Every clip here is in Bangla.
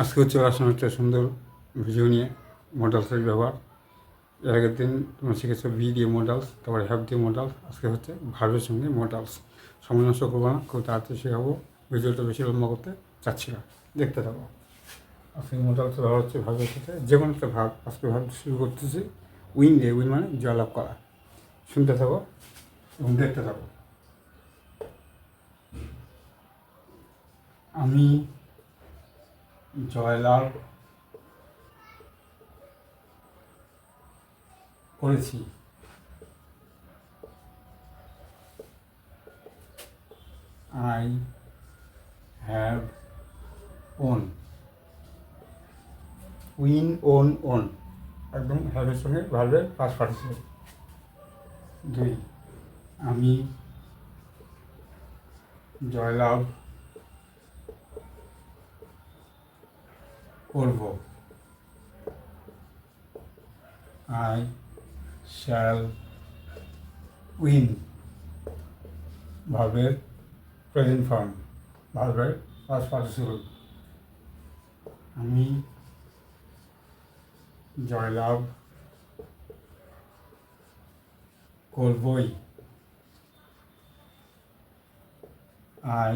আজকে চলে আসলাম একটা সুন্দর ভিডিও নিয়ে মডেলসের ব্যবহার। এর আগের দিন তোমরা শিখেছো বি দিয়ে মডেলস তারপরে হ্যাভ দিয়ে মডেলস আজকে হচ্ছে ভার্বের সঙ্গে মডেলস সময় নষ্ট করব না, খুব তাড়াতাড়ি শেখাবো ভিডিওটা বেশি লম্বা করতে চাচ্ছি না, দেখতে থাকো। আজকে মডেলস ব্যবহার হচ্ছে ভাবের সাথে, যে কোনো একটা ভাব আজকে ভাব শুরু করতেছি উইন দিয়ে উইন মানে জয়লাভ করা। শুনতে থাকো এবং দেখতে থাকো। আমি জয়লাভ করেছি। I have won win won won একদম হ্যাভের সঙ্গে ভার্বের পাশ পাঠিয়েছিল দুই আমি জয়লাভ করব। আই শ্যাল উইন ভার্বের প্রেজেন্ট ফর্ম ভার্বের পাস পার্টিসিপল আমি জয়লাভ করবই। I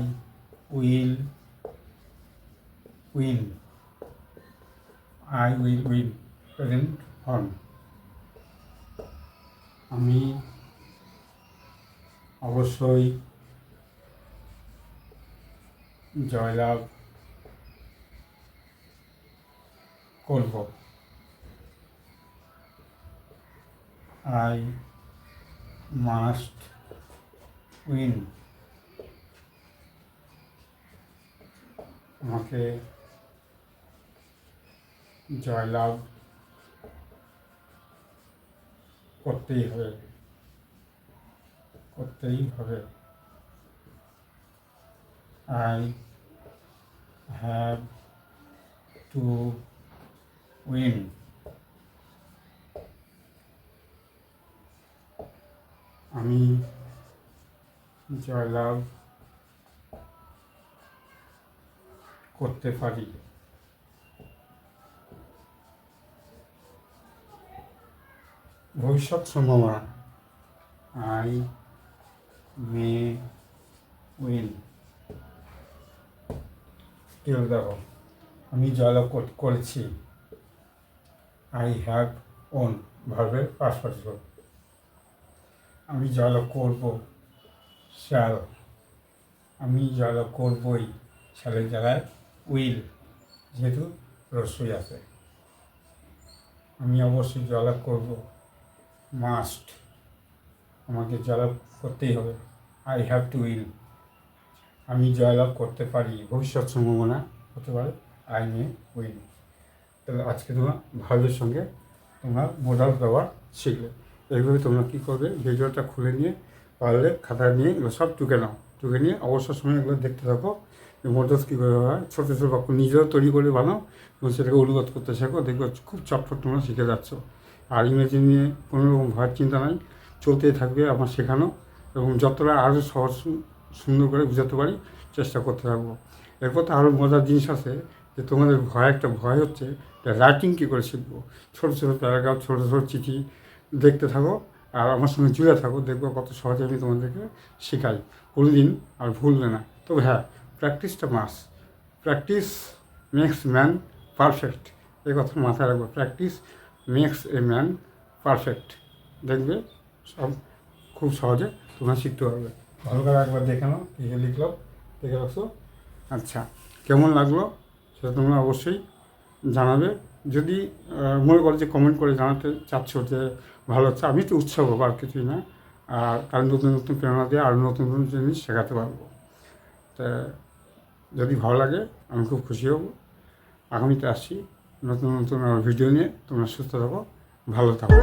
will win I will win present form আমি অবশ্যই জয়লাভ করব। আই মাস্ট উইন আমাকে জয়লাভ করতেই হবে করতেই হবে। আই হ্যাভ টু উইন আমি জয়লাভ করতে পারি। ভবিষ্যৎ সম্ভাবনা। আই মে উইন কেউ দেখো, আমি জয়লাভ কর- করেছি। আই হ্যাভ ওন ভার্বের পাশ পার্টিসিপল আমি জয়লাভ করব শ্যাল আমি জয়লাভ করবই শ্যালের জায়গায় উইল যেহেতু রসই আছে। আমি অবশ্যই জয়লাভ করব। মাস্ট। আমাকে জয়লাভ করতেই হবে। আই হ্যাভ টু উইল আমি জয়লাভ করতে পারি। ভবিষ্যৎ সম্ভাবনা হতে পারে। I may win. তাহলে আজকে তোমরা ভাবের সঙ্গে তোমরা মোডাল ব্যবহার শিখলে। এইভাবে তোমরা কী করবে? ভিডিওটা খুলে নিয়ে, পারলে খাতা নিয়ে এগুলো সব টুকে নাও। টুকে নিয়ে অবসর সময় এগুলো দেখতে থাকো মোডালস কী করে হয়। ছোটো ছোটো বাক্য নিজেরাও তৈরি করে বানাও এবং সেটাকে অনুবাদ করতে শেখো। দেখবে খুব চটপট তোমরা শিখে যাচ্ছ। আর ইংরেজি নিয়ে কোনো রকম ভয়ের চিন্তা নাই, চলতেই থাকবে আমার শেখানো এবং যতটা আরও সহজ সুন্দর করে বুঝাতে পারি চেষ্টা করতে থাকব। এরপর তো আরও মজার জিনিস আছে যে তোমাদের ভয়, একটা ভয় হচ্ছে রাইটিং কী করে শিখব? ছোটো ছোটো প্যারাগ্রাফ ছোটো ছোটো চিঠি দেখতে থাকো আর আমার সঙ্গে জুড়ে থাকো, দেখব কত সহজে আমি তোমাদেরকে শেখাই। কোনো দিন আর ভুলবে না। তবে হ্যাঁ প্র্যাকটিসটা মাস প্র্যাকটিস মেক্স ম্যান পারফেক্ট এই কথা মাথায় রাখব। Practice makes a man perfect দেখবে সব খুব সহজে তোমরা শিখতে পারবে। ভালো করে একবার দেখে নাও, কী লিখলো দেখে রাখছো। আচ্ছা কেমন লাগল সেটা তোমরা অবশ্যই জানাবে। যদি মনে করো যে কমেন্ট করে জানাতে চাচ্ছ যে ভালো হচ্ছে, আমি তো উৎসাহ হব আর কিছুই না। আর কারণ নতুন নতুন প্রেরণা দিয়ে আরও নতুন নতুন জিনিস শেখাতে পারব। তা যদি ভালো লাগে, আমি খুব খুশি হব। আগামীতে আসছি। নতুন নতুন ভিডিও নিয়ে তোমরা সুস্থ থাকো ভালো থাকো।